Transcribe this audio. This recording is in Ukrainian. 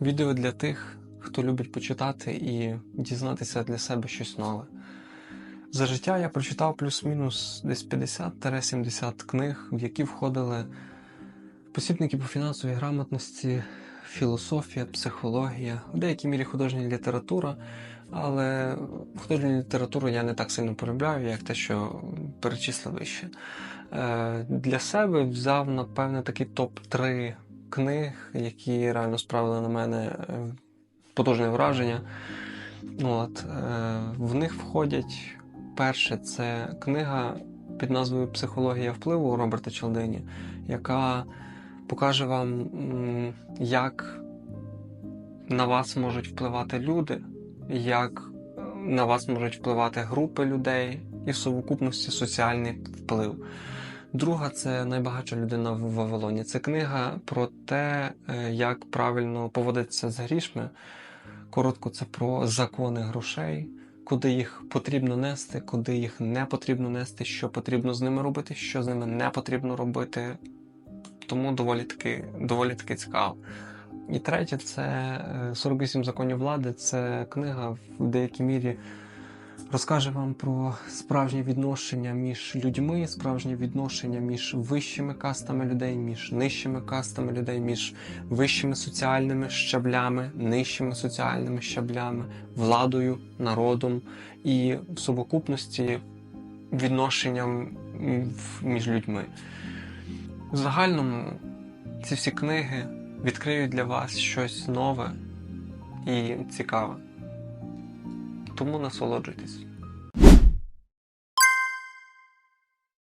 Відео для тих, хто любить почитати і дізнатися для себе щось нове. За життя я прочитав плюс-мінус десь 50-70 книг, в які входили посібники по фінансовій грамотності, філософія, психологія, в деякій мірі художня література, але художню літературу я не так сильно полюбляю, як те, що перечислив вище. Е, Для себе взяв, напевне, такий топ-3 книг, які реально справили на мене е, потужне враження. От, е, в них входять перше, це книга під назвою Психологія впливу Роберта Челдині, яка покаже вам, як на вас можуть впливати люди, як на вас можуть впливати групи людей і в совокупності соціальний вплив. Друга це найбагатша людина в Вавилоні. Це книга про те, е, як правильно поводитися з грішми. Коротко, це про закони грошей, куди їх потрібно нести, куди їх не потрібно нести, що потрібно з ними робити, що з ними не потрібно робити. Тому доволі таки, доволі таки цікаво. І третє, це е, 48 законів влади. Це книга в деякій мірі розкаже вам про справжнє відношення між людьми, справжнє відношення між вищими кастами людей, між нижчими кастами людей, між вищими соціальними щаблями, нижчими соціальними щаблями, владою, народом і в совокупності відношенням між людьми. В загальному ці всі книги відкриють для вас щось нове і цікаве. Тому насолоджуйтесь.